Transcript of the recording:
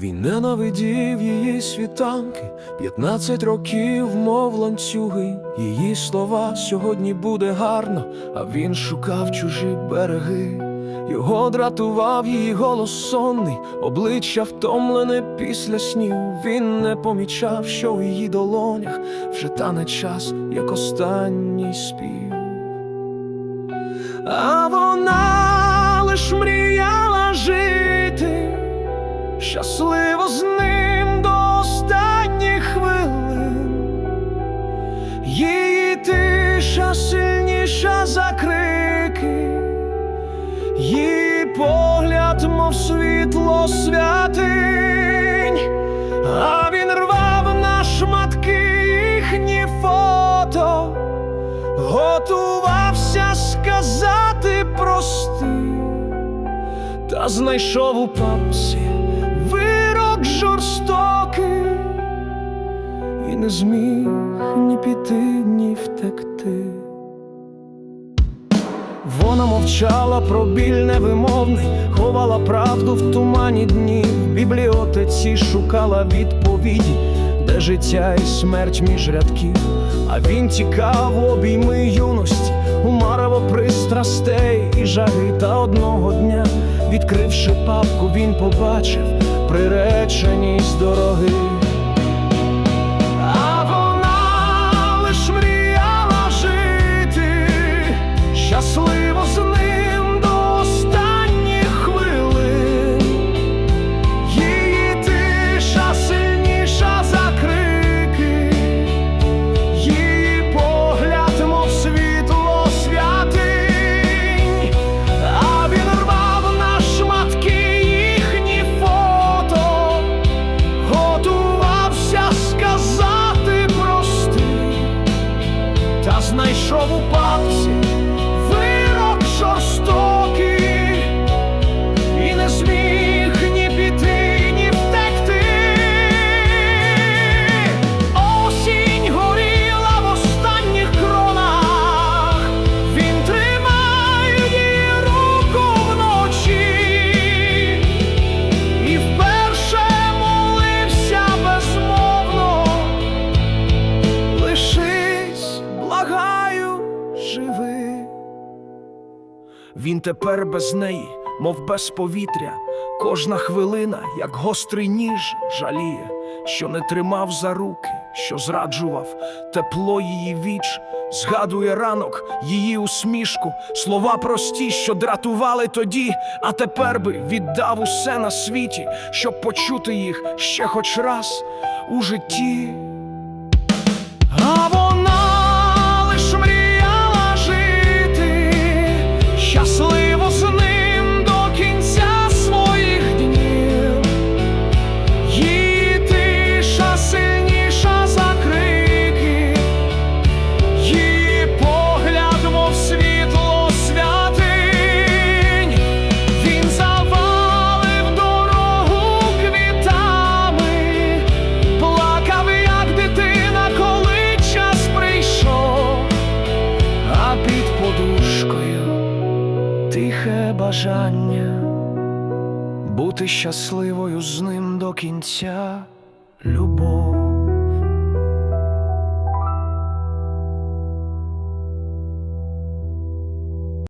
Він ненавидів її світанки, п'ятнадцять років, мов ланцюги, її слова сьогодні буде гарно, а він шукав чужі береги. Його дратував її голос сонний, обличчя втомлене після снів. Він не помічав, що у її долонях вже тане час, як останній спів. А вона лиш мріяла жити, щасливо мов світло святинь, а він рвав на шматки їхні фото готувався сказати прости, та знайшов у папці вирок жорстокий і не зміг ні піти, ні втекти. Мовчала про біль невимовний, ховала правду в тумані днів. В бібліотеці шукала відповіді, де життя і смерть між рядків. А він тікав обійми юності, у марево пристрастей і жаги. Та одного дня, відкривши папку, він побачив приреченість дороги. А Він тепер без неї, мов без повітря, кожна хвилина, як гострий ніж, жаліє, що не тримав за руки, що зраджував. Тепло її віч, згадує ранок, її усмішку, слова прості, що дратували тоді, а тепер би віддав усе на світі, щоб почути їх ще хоч раз у житті. Тихе бажання бути щасливою з ним до кінця.